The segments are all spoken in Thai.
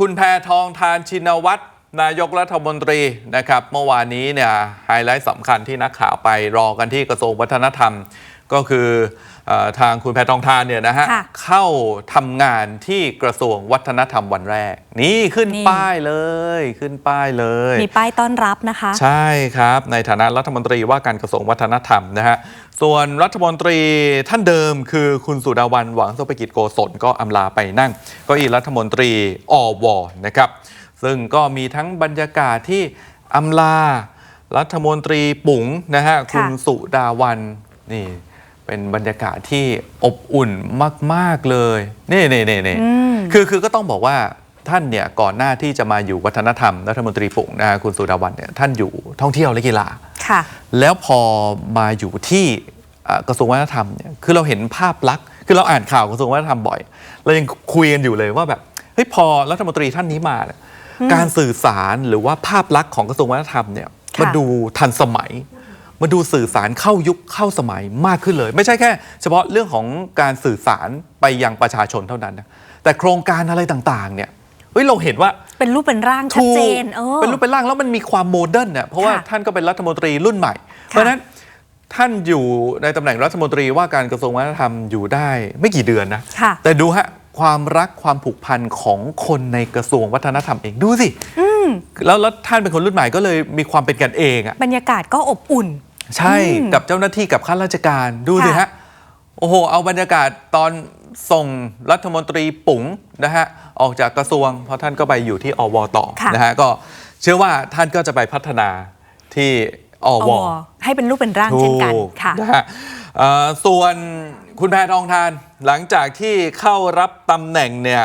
คุณแพทองทานชินวัตรนายกรัฐมนตรีนะครับ เมื่อวานนี้เนี่ยไฮไลท์สำคัญที่นักข่าวไปรอกันที่กระทรวงวัฒนธรรม ก็คือเออทางคุณแพทองทานเนี่ยนะฮะ ค่ะเข้าทำงานที่กระทรวงวัฒนธรรมวันแรก นี่ขึ้นนี่ ป้ายเลยขึ้นป้ายเลย มีป้ายต้อนรับนะคะ ใช่ครับ ในฐานะรัฐมนตรีว่าการกระทรวงวัฒนธรรมนะฮะ ส่วนรัฐมนตรีท่านเดิมคือคุณสุดาวันหวังสุภกิจโกศลก็อำลาไปนั่งเก็อีรัฐมนตรีอวนะครับ ซึ่งก็มีทั้งบรรยากาศที่อำลา รัฐมนตรีปุ๋งนะฮะ คุณสุดาวันนี่ เป็นบรรยากาศที่อบอุ่นมาก ๆ เลยนี่นี่นี่นี่อืมคือคือก็ต้องบอกว่าท่านเนี่ยก่อนหน้าที่จะมาอยู่วัฒนธรรมรัฐมนตรีปุ๋งนะฮะคุณสุดาวันเนี่ยท่านอยู่ท่องเที่ยวและกีฬาค่ะ แล้วพอมาอยู่ที่เอ่อกระทรวงวัฒนธรรมเนี่ยคือเราเห็นภาพลักษณ์คือเราอ่านข่าวกระทรวงวัฒนธรรมบ่อยเรายังคุยกันอยู่เลยว่าแบบเฮ้ยพอรัฐมนตรีท่านนี้มาเนี่ยการสื่อสารหรือว่าภาพลักษณ์ของกระทรวงวัฒนธรรมเนี่ยค่ะมาดูทันสมัย มาดูสื่อสารเข้ายุคเข้าสมัยมากขึ้นเลย ไม่ใช่แค่ เฉพาะเรื่องของการสื่อสารไปยังประชาชนเท่านั้นนะแต่โครงการอะไรต่างๆเนี่ยเฮ้ยเราเห็นว่าเป็นรูปเป็นร่างชัดเจนเออเป็นรูปเป็นร่างแล้วมันมีความโมเดิร์นเนี่ยเพราะว่าค่ะท่านก็เป็นรัฐมนตรีรุ่นใหม่ เพราะฉะนั้นท่านอยู่ในตำแหน่งรัฐมนตรีว่าการกระทรวงวัฒนธรรมอยู่ได้ไม่กี่เดือนนะค่ะแต่ดูฮะความรักความผูกพันของคนในกระทรวงวัฒนธรรมเองดูสิ แล้วแล้วท่านเป็นคนรุ่นใหม่ก็เลยมีความเป็นกันเองอะบรรยากาศก็อบอุ่น ใช่อืมกับเจ้าหน้าที่กับข้าราชการดูสิค่ะ ฮะโอ้โห เอาบรรยากาศตอนส่งรัฐมนตรีปุ๋งนะฮะออกจากกระทรวง เพราะท่านก็ไปอยู่ที่อวต่อค่ะ นะฮะก็เชื่อว่าท่านก็จะไปพัฒนาที่ออววให้เป็นรูปเป็นร่างเช่นกันถูค่ะ นะฮะเอ่อส่วนคุณแพทองทานหลังจากที่เข้ารับตำแหน่งเนี่ย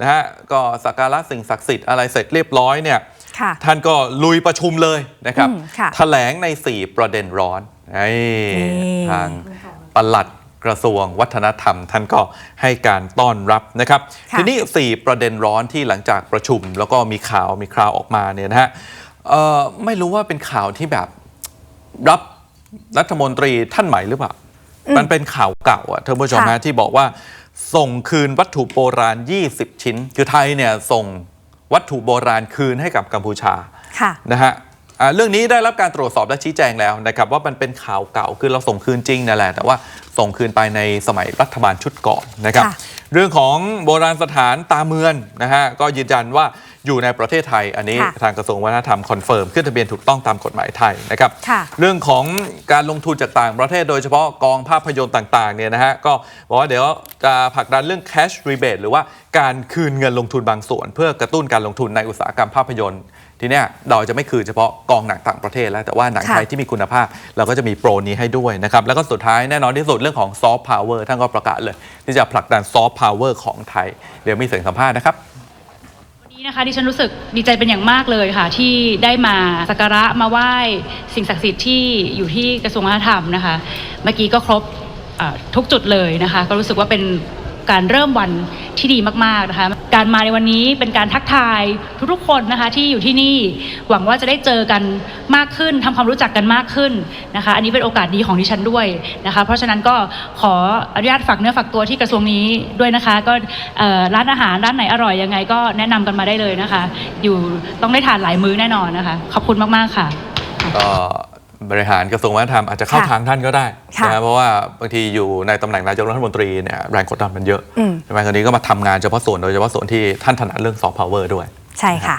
นะฮะก็สักการะสิ่งศักดิ์สิทธิ์อะไรเสร็จเรียบร้อยเนี่ยค่ะท่านก็ลุยประชุมเลยนะครับอืมค่ะแถลงใน 4 ประเด็นร้อนไอ้นี่ทางปลัดกระทรวงวัฒนธรรม ท่านก็ให้การต้อนรับนะครับค่ะทีนี้ 4 ประเด็นร้อนที่หลังจากประชุม แล้วก็มีข่าวมีคราวออกมาเนี่ยนะฮะเอ่อไม่รู้ว่าเป็นข่าวที่แบบรับรัฐมนตรีท่านใหม่หรือเปล่า มันเป็นข่าวเก่าอะท่านผู้ชมค่ะฮะที่บอกว่า ส่งคืนวัตถุโบราณ 20 ชิ้น คือไทยเนี่ยส่งวัตถุโบราณคืนให้กับกัมพูชาค่ะนะฮะอ่าเรื่องนี้ได้รับการตรวจสอบและชี้แจงแล้วนะครับว่ามันเป็นข่าวเก่าคือเราส่งคืนจริงนั่นแหละ แต่ว่าส่งคืนไปในสมัยรัฐบาลชุดก่อนนะครับค่ะเรื่องของโบราณสถานตาเมืองนะฮะก็ยืนยันว่า อยู่ในประเทศไทย อันนี้ค่ะทางกระทรวงวัฒนธรรมคอนเฟิร์มขึ้นทะเบียนถูกต้องตามกฎหมายไทยนะครับค่ะเรื่องของการลงทุนจากต่างประเทศโดยเฉพาะกองภาพยนตร์ต่างๆเนี่ยนะฮะก็บอกว่าเดี๋ยวจะผลักดันเรื่อง cash rebate หรือว่าการคืนเงินลงทุนบางส่วน เพื่อกระตุ้นการลงทุนในอุตสาหกรรมภาพยนตร์ทีเนี้ยเราจะไม่คืนเฉพาะกองหนังต่างประเทศแล้วแต่ว่าหนังค่ะไทยที่มีคุณภาพ เราก็จะมีโปรนี้ให้ด้วยนะครับ แล้วก็สุดท้ายแน่นอนที่สุดเรื่องของซอฟต์พาวเวอร์ท่านก็ประกาศเลย ที่จะผลักดันซอฟต์พาวเวอร์ของไทย เดี๋ยวมีเสียงสัมภาษณ์นะครับวั นี้นะคะดิฉันรู้สึกดีใจเป็นอย่างมากเลยค่ะ ที่ได้มาสักการะมาไหว้สิ่งศักดิ์สิทธิ์ที่อยู่ที่กระทรวงวัฒนธรรมนะคะ เมื่อกี้ก็ครบทุกจุดเลยนะคะ ก็รู้สึกว่าเป็นการเริ่มวัน ที่ดีมากๆนะคะ การมาในวันนี้เป็นการทักทายทุกๆคนนะคะที่อยู่ที่นี่หวังว่าจะได้เจอกันมากขึ้นทำความรู้จักกันมากขึ้นนะคะ อันนี้เป็นโอกาสดีของดิฉันด้วยนะคะ เพราะฉะนั้นก็ขออนุญาตฝากเนื้อฝากตัวที่กระทรวงนี้ด้วยนะคะ ก็ร้านอาหารร้านไหนอร่อยยังไง ก็แนะนำกันมาได้เลยนะคะ อยู่ต้องได้ทานหลายมื้อแน่นอนนะคะ ขอบคุณมากๆค่ะก็ บริหารกระทรวงวัฒนธรรมอาจจะเข้าค่ะทางท่านก็ได้ค่ะนะเพราะว่าบางทีอยู่ในตำแหน่งนายกรัฐมนตรีเนี่ยแรงกดดันมันเยอะอืมใช่ไหมคราวนี้ก็มาทำงานเฉพาะส่วนโดยเฉพาะส่วนที่ท่านถนัดเรื่องซอฟต์พาวเวอร์ด้วย ใช่ค่ะ